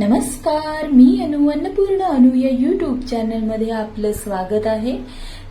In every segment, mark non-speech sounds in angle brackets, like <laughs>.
नमस्कार मी अनु अन्नपूर्ण अनु या युट्यूब चॅनलमध्ये आपलं स्वागत आहे.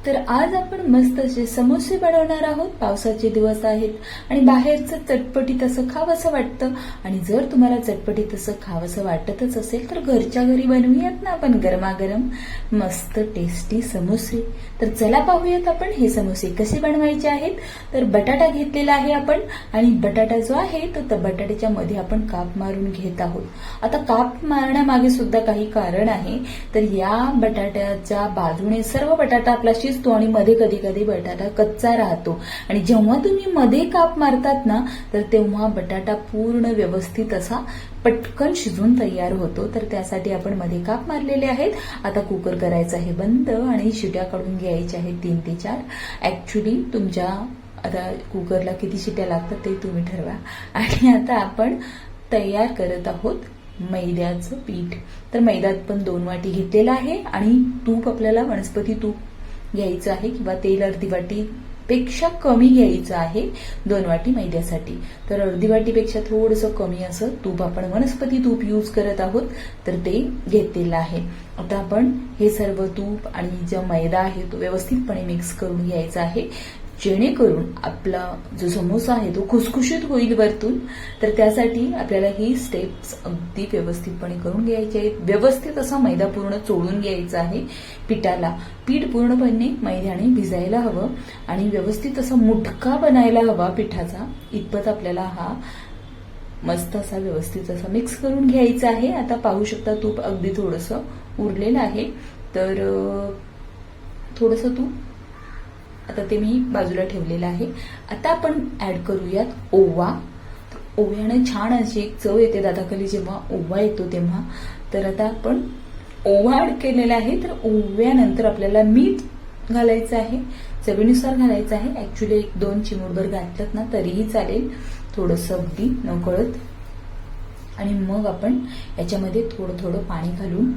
तर आज आपण मस्त असे समोसे बनवणार आहोत. पावसाचे दिवस आहेत आणि बाहेरचं चटपटीत असं खावंसं वाटतं. आणि जर तुम्हाला चटपटीत असं खावंसं वाटतच असेल तर घरच्या घरी बनवूयात ना आपण गरमागरम मस्त टेस्टी समोसे. तर चला पाहूयात आपण हे समोसे कसे बनवायचे आहेत. तर बटाटा घेतलेला आहे आपण आणि बटाटा जो आहे तो बटाट्याच्या मध्ये आपण काप मारून घेत आहोत. आता काप मारण्यामागे सुद्धा काही कारण आहे. तर या बटाट्याच्या बाजूने सर्व बटाटा आपला शिजतो आणि मध्ये कधी कधी बटाटा कच्चा राहतो. आणि जेव्हा तुम्ही मध्ये काप मारतात ना तर तेव्हा बटाटा पूर्ण व्यवस्थित असा पटकन शिजून तयार होतो. तर त्यासाठी आपण मध्ये काप मारलेले आहेत. आता कुकर करायचं आहे बंद आणि शिट्या काढून घ्यायच्या आहेत तीन ते चार. ऍक्च्युली तुमच्या आता कुकरला किती शिट्या लागतात ते तुम्ही ठरवा. आणि आता आपण तयार करत आहोत मैद्याचं पीठ. तर मैद्यात पण दोन वाटी घेतलेला आहे आणि तूप आपल्याला वनस्पती तूप घ्यायचं आहे किंवा तेल अर्धी वाटी पेक्षा कमी घ्यायचं आहे दोन वाटी मैद्यासाठी. तर अर्धी वाटीपेक्षा थोडंसं कमी असं तूप आपण वनस्पती तूप यूज करत आहोत तर ते घेतलेलं आहे. आता आपण हे सर्व तूप आणि जो मैदा आहे तो व्यवस्थितपणे मिक्स करून घ्यायचा आहे. जेणेकरून आपला जो समोसा आहे तो खुसखुशीत होईल वरतून तर त्यासाठी आपल्याला ही स्टेप्स अगदी व्यवस्थितपणे करून घ्यायची आहेत. व्यवस्थित असा मैदा पूर्ण चोळून घ्यायचा आहे पिठाला. पीठ पूर्णपणे मैद्याने भिजायला हवं आणि व्यवस्थित असा मुटका बनायला हवा पिठाचा. इतपत आपल्याला हा मस्त असा व्यवस्थित असा मिक्स करून घ्यायचा आहे. आता पाहू शकता तूप अगदी थोडंसं उरलेलं आहे. तर थोडंसं तूप आता ते मी बाजूला ठेवलेलं आहे. आता आपण ऍड करूयात ओवा. ओव्याने छान अशी एक चव येते दादाखाली जेव्हा ओवा येतो तेव्हा. तर आता आपण ओवा ऍड केलेला आहे. तर ओव्यानंतर आपल्याला मीठ घालायचं आहे. चवीनुसार घालायचं आहे. ऍक्च्युली एक दोन चिमूटभर घातलं ना तरीही चालेल. थोडंसं अगदी नकळत. आणि मग आपण याच्यामध्ये थोडं थोडं पाणी घालून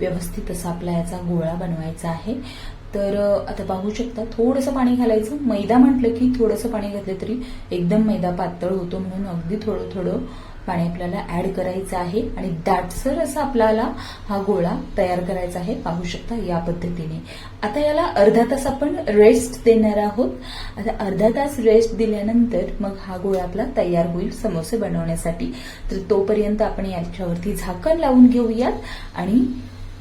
व्यवस्थित असा आपला याचा गोळा बनवायचा आहे. तर आता पाहू शकता थोडंसं पाणी घालायचं. मैदा म्हटलं की थोडंसं पाणी घातलं तरी एकदम मैदा पातळ होतो म्हणून अगदी थोडं थोडं पाणी आपल्याला ऍड करायचं आहे. आणि दाटसर असा आपल्याला हा गोळा तयार करायचा आहे. पाहू शकता या पद्धतीने. आता याला अर्धा तास आपण रेस्ट देणार आहोत. आता अर्धा तास रेस्ट दिल्यानंतर मग हा गोळा आपला तयार होईल समोसे बनवण्यासाठी. तर तोपर्यंत आपण याच्यावरती झाकण लावून घेऊयात. आणि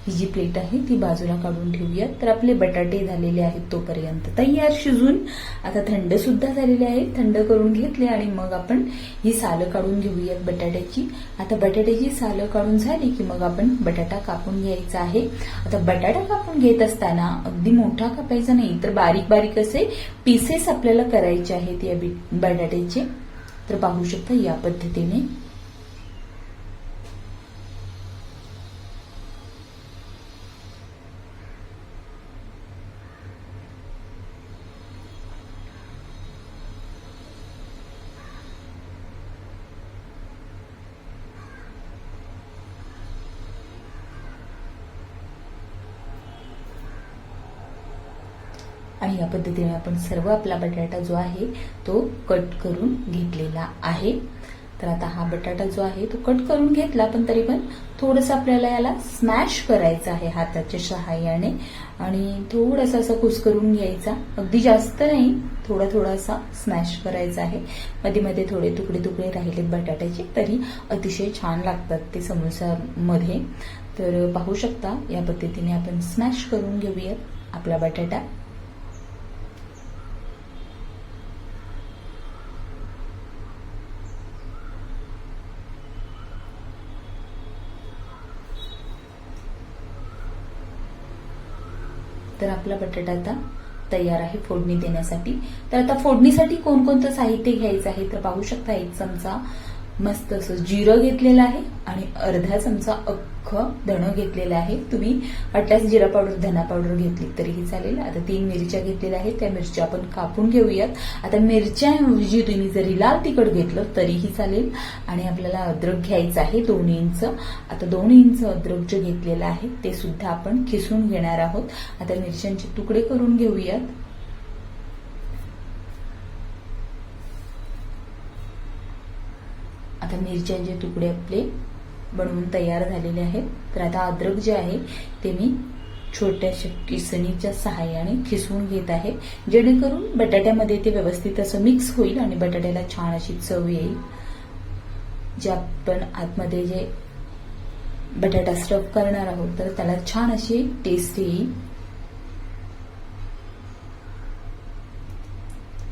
ही जी प्लेट आहे ती बाजूला काढून ठेवूयात. तर आपले बटाटे झालेले आहेत तोपर्यंत तयार शिजून. आता थंड सुद्धा झालेले आहेत थंड करून घेतले आणि मग आपण ही सालं काढून घेऊयात बटाट्याची. आता बटाट्याची सालं काढून झाली की मग आपण बटाटा कापून घ्यायचा आहे. आता बटाटा कापून घेत असताना अगदी मोठा कापायचा नाही तर बारीक बारीक असे पीसेस आपल्याला करायचे आहेत या बटाट्याचे. तर पाहू शकता या पद्धतीने. पद्धतीने आपण सर्व आपला बटाटा जो आहे तो कट करून घेतलेला आहे. तर आता हा बटाटा जो आहे तो कट करून घेतला पण तरी पण थोडंसं आपल्याला याला स्मॅश करायचं आहे हाताच्या सहाय्याने. आणि थोडंसं असं कुसकरून घ्यायचा. अगदी जास्त नाही थोडा थोडासा स्मॅश करायचा आहे. मध्ये मध्ये थोडे तुकडे तुकडे राहिलेत बटाट्याचे तरी अतिशय छान लागतात ते समोसामध्ये. तर पाहू शकता या पद्धतीने आपण स्मॅश करून घेऊयात आपला बटाटा. तर आपला बटाटा आता तयार आहे फोडणी देण्यासाठी. तर आता फोडणीसाठी कोणकोणतं साहित्य घ्यायचं आहे तर पाहू शकता एक चमचा मस्त असं जिरं घेतलेलं आहे आणि अर्धा चमचा धणं घेतलेलं आहे. तुम्ही वाटल्यास जिरा पावडर धना पावडर घेतली तरीही चालेल. आता तीन मिरच्या घेतलेल्या आहेत. त्या मिरच्या आपण कापून घेऊयात. आता मिरच्याऐवजी तुम्ही जरी लाल तिखट घेतलं तरीही चालेल. आणि आपल्याला अद्रक घ्यायचं आहे दोन इंच. आता दोन इंच अद्रक जे घेतलेलं आहे ते सुद्धा आपण खिसून घेणार आहोत. आता मिरच्यांचे तुकडे करून घेऊयात. आता मिरच्यांचे तुकडे आपले बनवून तयार झालेले आहेत. तर आता अद्रक जे आहे ते मी छोट्याशा किसणीच्या सहाय्याने खिसवून घेत आहे. जेणेकरून बटाट्यामध्ये ते व्यवस्थित असं मिक्स होईल आणि बटाट्याला छान अशी चव येईल. जे आपण आतमध्ये जे बटाटा स्टफ करणार आहोत तर त्याला छान अशी टेस्ट येईल.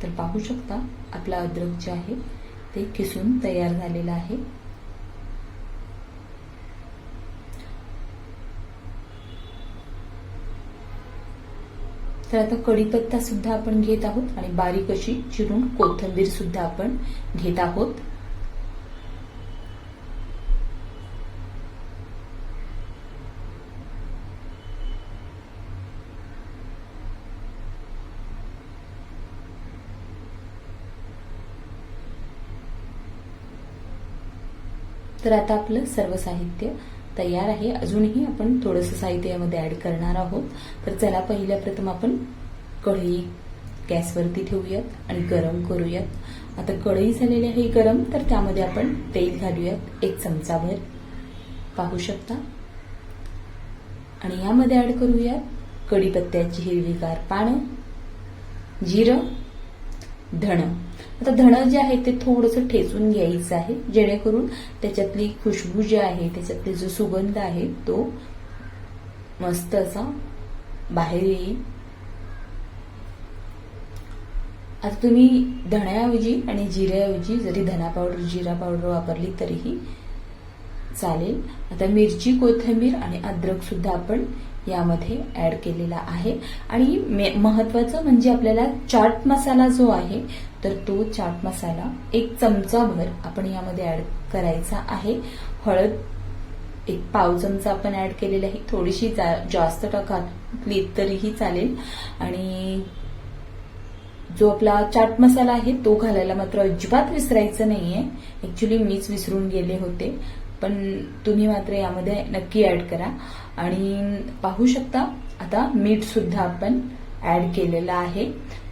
तर पाहू शकता आपला अद्रक जे आहे ते किसून तयार झालेलं आहे. तर आता कढीपत्ता सुद्धा आपण घेत आहोत आणि बारीक अशी चिरून कोथिंबीर सुद्धा आपण घेत आहोत. तर आता आपलं सर्व साहित्य तयार आहे. अजूनही आपण थोडंसं साहित्य यामध्ये ऍड करणार आहोत. तर चला पहिल्या प्रथम आपण कढई गॅसवरती ठेवूयात आणि गरम करूयात. आता कढई झालेली आहे गरम तर त्यामध्ये आपण तेल घालूयात एक चमचाभर. पाहू शकता? आणि यामध्ये ऍड करूयात कढीपत्त्याची हिरवीगार पानं जिरं धण. आता धण जे आहे ते थोडंसं ठेचून घ्यायचं आहे जेणेकरून त्याच्यातली खुशबू जी आहे त्याच्यातली जो सुगंध आहे तो मस्त असा बाहेर येईल. आता तुम्ही धण्याऐवजी आणि जिऱ्याऐवजी जरी धना पावडर जिरा पावडर वापरली तरीही चालेल. आता मिरची कोथिंबीर आणि अद्रक सुद्धा आपण यामध्ये ऍड केलेला आहे. आणि महत्वाचं म्हणजे आपल्याला चाट मसाला जो आहे तर तो चाट मसाला एक चमचाभर आपण यामध्ये ऍड करायचा आहे. हळद एक पाव चमचा आपण ऍड केलेली आहे. थोडीशी जास्त टाकली तरीही चालेल. आणि जो आपला चाट मसाला आहे तो घालायला मात्र अजिबात विसरायचं नाहीये. ऍक्च्युली मीच विसरून गेले होते. पण तुम्ही मात्र यामध्ये नक्की ऍड करा. आणि पाहू शकता आता मीठ सुद्धा आपण ऍड केलेलं आहे.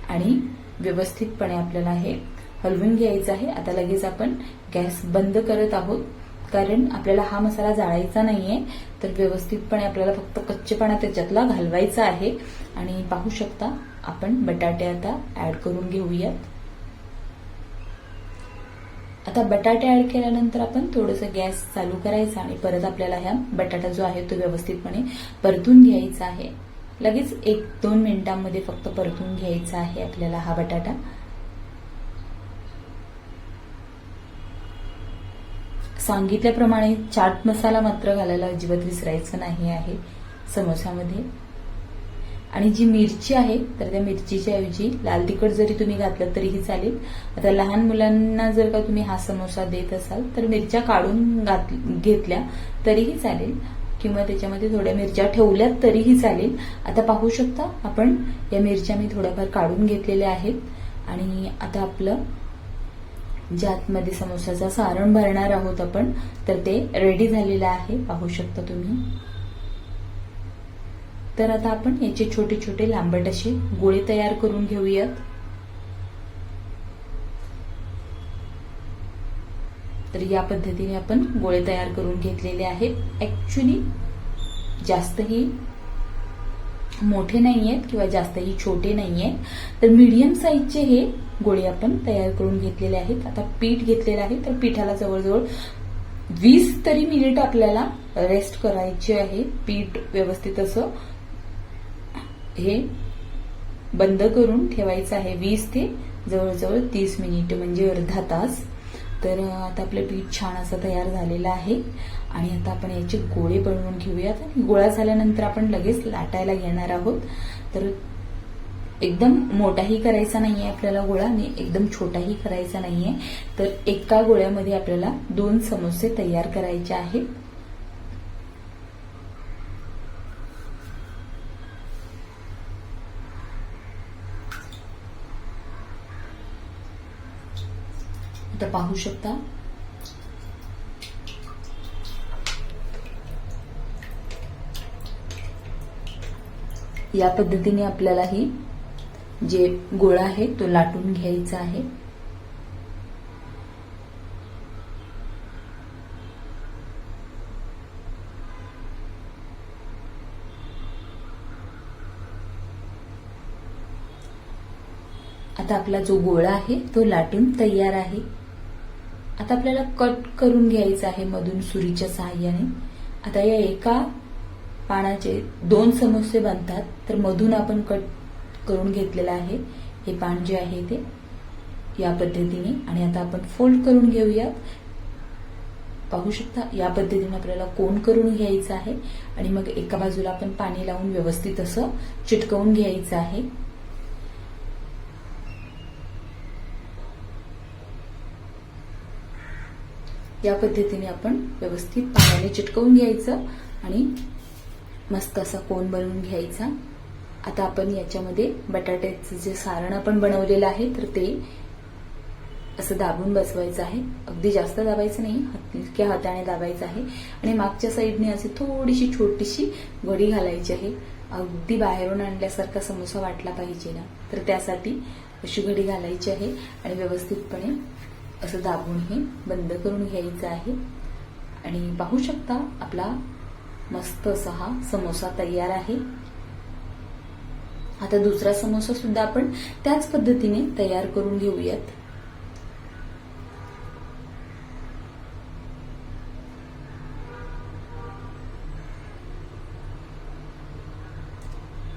आणि व्यवस्थितपणे आपल्याला हे हलवून घ्यायचं आहे. आता लगेच आपण गॅस बंद करत आहोत. कारण आपल्याला हा मसाला जाळायचा नाहीये. तर व्यवस्थितपणे आपल्याला फक्त कच्चेपणा त्याच्यातला घालवायचा आहे. आणि पाहू शकता आपण बटाटे आता ऍड करून घेऊयात. आता बटाटे ऍड केल्यानंतर आपण थोडंसं गॅस चालू करायचा आणि परत आपल्याला ह्या बटाटा जो आहे तो व्यवस्थितपणे परतून घ्यायचा आहे. लगेच एक दोन मिनिटांमध्ये फक्त परतून घ्यायचा आहे आपल्याला हा बटाटा. सांगितल्याप्रमाणे चाट मसाला मात्र घालायला अजिबात विसरायचं नाही आहे समोसामध्ये. आणि जी मिरची आहे तर त्या मिरचीच्या ऐवजी लाल तिखट जरी तुम्ही घातलं तरीही चालेल. आता लहान मुलांना जर का तुम्ही हा समोसा देत असाल तर मिरच्या काढून घेतल्या तरीही चालेल. किंवा त्याच्यामध्ये थोड्या मिरच्या ठेवल्यात तरीही चालेल. आता पाहू शकता आपण या मिरच्या मी थोड्याफार काढून घेतलेल्या आहेत. आणि आता आपलं ज्या आतमध्ये समोसाचा सारण भरणार आहोत आपण तर ते रेडी झालेलं आहे. पाहू शकता तुम्ही. तर आता आपण याचे छोटे छोटे लांबट असे गोळे तयार करून घेऊयात. तर या पद्धतीने आपण गोळे तयार करून घेतलेले आहेत. ऍक्च्युली जास्तही मोठे नाही आहेत किंवा जास्तही छोटे नाही आहेत तर मीडियम साईजचे हे गोळे आपण तयार करून घेतलेले आहेत. आता पीठ घेतलेलं आहे तर पिठाला जवळजवळ वीस तरी मिनिट आपल्याला रेस्ट करायचे आहे. पीठ व्यवस्थित असं हे बंद करून ठेवायचं आहे. वीस ते जवळजवळ तीस मिनिट म्हणजे अर्धा तास. तर आता आपलं पीठ छान असं तयार झालेलं आहे. आणि आता आपण याचे गोळे बनवून घेऊयात. आणि गोळा झाल्यानंतर आपण लगेच लाटायला घेणार आहोत. तर एकदम मोठाही करायचा नाहीये आपल्याला गोळा आणि एकदम छोटाही करायचा नाहीये. तर एका गोळ्यामध्ये आपल्याला दोन समोसे तयार करायचे आहेत. आता पाहू शकता. या पद्धतीने आपल्याला ही जे गोळा आहे तो लाटून घ्यायचा आहे. आता आपला जो गोळा आहे तो लाटून तयार आहे. आता आपल्याला कट करून घ्यायचं आहे मधून सुरीच्या सहाय्याने. आता या एका पानाचे दोन समोसे बनतात तर मधून आपण कट करून घेतलेलं आहे. हे पान जे आहे ते या पद्धतीने आणि आता आपण फोल्ड करून घेऊयात. पाहू शकता या पद्धतीने आपल्याला कोण करून घ्यायचं आहे आणि मग एका बाजूला आपण पाणी लावून व्यवस्थित असं चिटकवून घ्यायचं आहे. या पद्धतीने आपण व्यवस्थित पाण्याने चिटकवून घ्यायचं आणि मस्त असा कोण बनवून घ्यायचा. आता आपण याच्यामध्ये बटाट्याचं जे सारण आपण बनवलेलं आहे तर ते असं दाबून बसवायचं आहे. अगदी जास्त दाबायचं नाही हलक्या हाताने दाबायचं आहे. आणि मागच्या साईडने अशी थोडीशी छोटीशी घडी घालायची आहे. अगदी बाहेरून आणल्यासारखा समोसा वाटला पाहिजे ना. तर त्यासाठी अशी घडी घालायची आहे आणि व्यवस्थितपणे असं दाबून हे बंद करून घ्यायचं आहे. आणि पाहू शकता आपला मस्त असा हा समोसा तयार आहे. आता दुसरा समोसा सुद्धा आपण त्याच पद्धतीने तयार करून घेऊयात.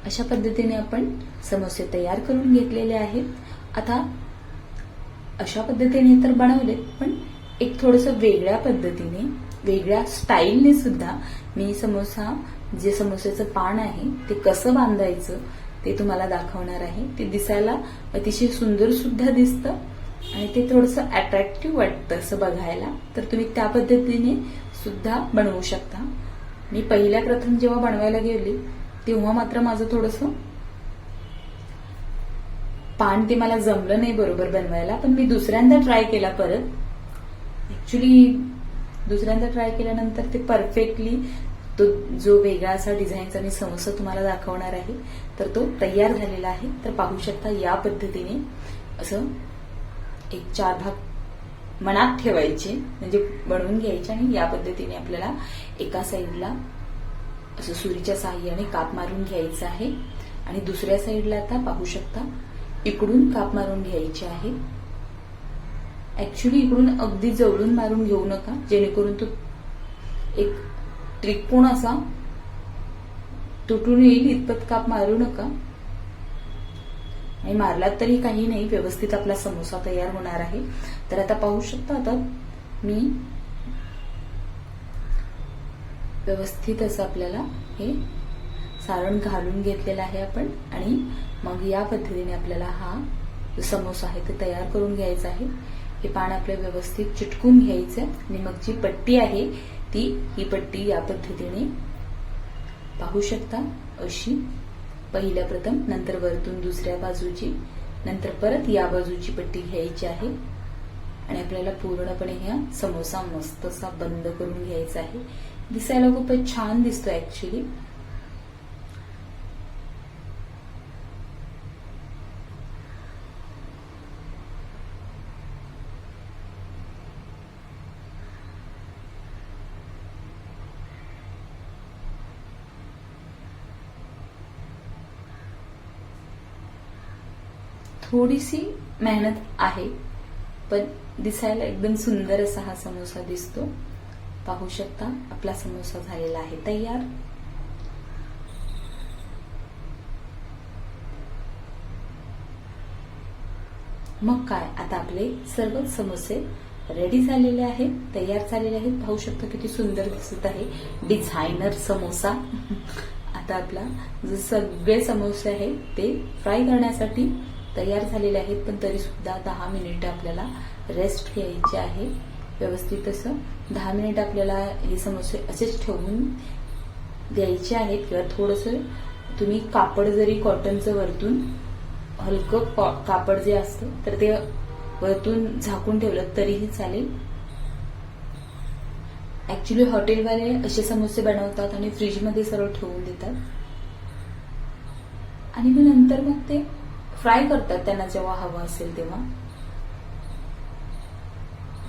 अशा पद्धतीने आपण समोसे तयार करून घेतलेले आहेत. आता अशा पद्धतीने तर बनवले पण एक थोडस वेगळ्या पद्धतीने वेगळ्या स्टाईलने सुद्धा मी समोसा जे समोसेचं पान आहे ते कसं बांधायचं ते तुम्हाला दाखवणार आहे. ते दिसायला अतिशय सुंदर सुद्धा दिसतं आणि ते थोडंसं अट्रॅक्टिव्ह वाटतं असं बघायला. तर तुम्ही त्या पद्धतीने सुद्धा बनवू शकता. मी पहिल्या प्रथम जेव्हा बनवायला गेली तेव्हा मात्र माझं थोडंसं पान ते मला जमलं नाही बरोबर बनवायला पण मी दुसऱ्यांदा ट्राय केला परत. ऍक्च्युली दुसऱ्यांदा ट्राय केल्यानंतर ते परफेक्टली तो जो वेगळा असा डिझाईनचा मी समोसा तुम्हाला दाखवणार आहे तर तो तयार झालेला आहे. तर पाहू शकता या पद्धतीने असं एक चार भाग मनात ठेवायचे म्हणजे बनवून घ्यायचे आणि या पद्धतीने आपल्याला एका साईडला असं सुरीच्या साह्याने काप मारून घ्यायचं आहे. आणि दुसऱ्या साईडला आता पाहू शकता इकडून काप मारून घ्यायची आहे. ऍक्च्युली इकडून अगदी जवळून मारून घेऊ नका. जेणेकरून तो एक त्रिकोण असा तुटून येईल इतपत काप मारू नका. आणि मारलात तरी काही नाही व्यवस्थित आपला समोसा तयार होणार आहे. तर आता पाहू शकता आता मी व्यवस्थित असं आपल्याला हे सारण घालून घेतलेलं आहे आपण. आणि मग या पद्धतीने आपल्याला हा जो समोसा आहे ते तयार करून घ्यायचा आहे. हे पान आपल्या व्यवस्थित चिटकून घ्यायचं आणि मग जी पट्टी आहे ती ही पट्टी या पद्धतीने पाहू शकता. अशी पहिल्या प्रथम नंतर वरतून दुसऱ्या बाजूची नंतर परत या बाजूची पट्टी घ्यायची आहे. आणि आपल्याला पूर्णपणे ह्या समोसा मस्त असा बंद करून घ्यायचा आहे. दिसायला खूपच छान दिसतो ऍक्च्युली थोडीशी मेहनत आहे पण दिसायला एकदम सुंदर असा हा समोसा दिसतो. पाहू शकता आपला समोसा झालेला आहे तयार. मग काय आता आपले सर्वच समोसे रेडी झालेले आहेत तयार झालेले आहेत. पाहू शकता किती सुंदर दिसत आहे डिझायनर समोसा. <laughs> आता आपला जे सगळे समोसे आहेत ते फ्राय करण्यासाठी तयार झालेले आहेत पण तरी सुद्धा दहा मिनिट आपल्याला रेस्ट घ्यायची आहे. व्यवस्थित असं दहा मिनिट आपल्याला हे समोसे असेच ठेवून द्यायचे आहेत किंवा थोडस तुम्ही कापड जरी कॉटनचं वरतून हलकं कापड जे असतं तर ते वरतून झाकून ठेवलं तरीही चालेल. ऍक्च्युली हॉटेलवाले असे समोसे बनवतात आणि फ्रीजमध्ये सरळ ठेवून देतात. आणि मग नंतर मग ते फ्राय करतात त्यांना जेव्हा हवं असेल तेव्हा.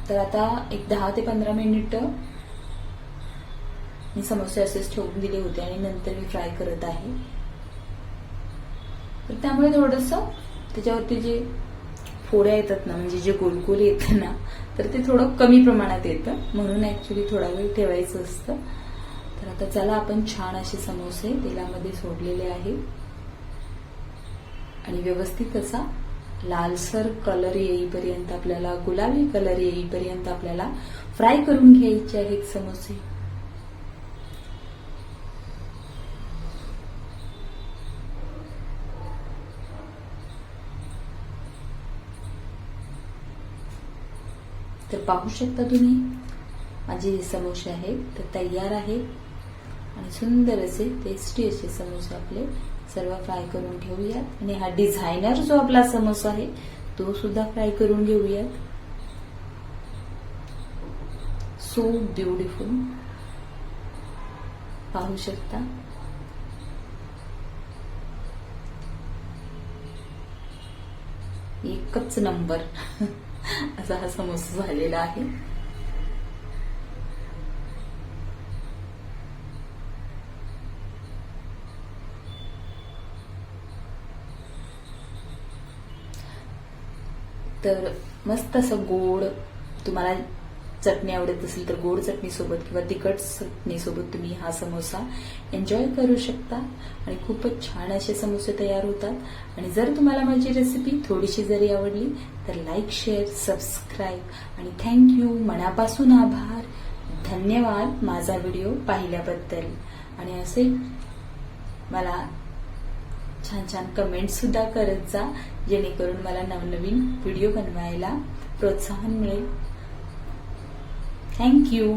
तर आता एक दहा ते पंधरा मिनिट मी समोसे असेच ठेवून दिले होते आणि नंतर मी फ्राय करत आहे. तर त्यामुळे थोडस त्याच्यावरती जे फोड्या येतात ना म्हणजे जे गोलगोल येतं ना तर ते थोडं कमी प्रमाणात येतं. म्हणून ऍक्च्युली थोडा वेळ ठेवायचं असतं. तर आता चला आपण छान असे समोसे तेलामध्ये सोडलेले आहेत. आणि व्यवस्थित असा लालसर कलर येईपर्यंत आपल्याला गुलाबी कलर येईपर्यंत आपल्याला फ्राय करून घ्यायचे आहेत समोसे. तर पाहू शकता तुम्ही माझे जे समोसे आहेत ते तयार आहेत. आणि सुंदर असे टेस्टी असे समोसे आपले सर्व फ्राय करून घेऊयात आणि हा डिझायनर जो आपला समोसा आहे तो सुद्धा फ्राय करून घेऊयात. सो ब्युटिफुल पाहू शकता? एकच नंबर <laughs> असा हा समोसा झालेला आहे. तर मस्त असं गोड तुम्हाला चटणी आवडत असेल तर गोड चटणी सोबत किंवा तिखट चटणी सोबत तुम्ही हा समोसा एन्जॉय करू शकता. आणि खूपच छान असे समोसे तयार होतात. आणि जर तुम्हाला माझी रेसिपी थोडीशी जरी आवडली तर लाईक शेअर सबस्क्राईब आणि थँक्यू मनापासून आभार. धन्यवाद माझा व्हिडिओ पाहिल्याबद्दल. आणि असे मला छान छान कमेंट सुद्धा करत जा जेणेकरून मला नवनवीन व्हिडिओ बनवायला प्रोत्साहन मिळेल. थँक्यू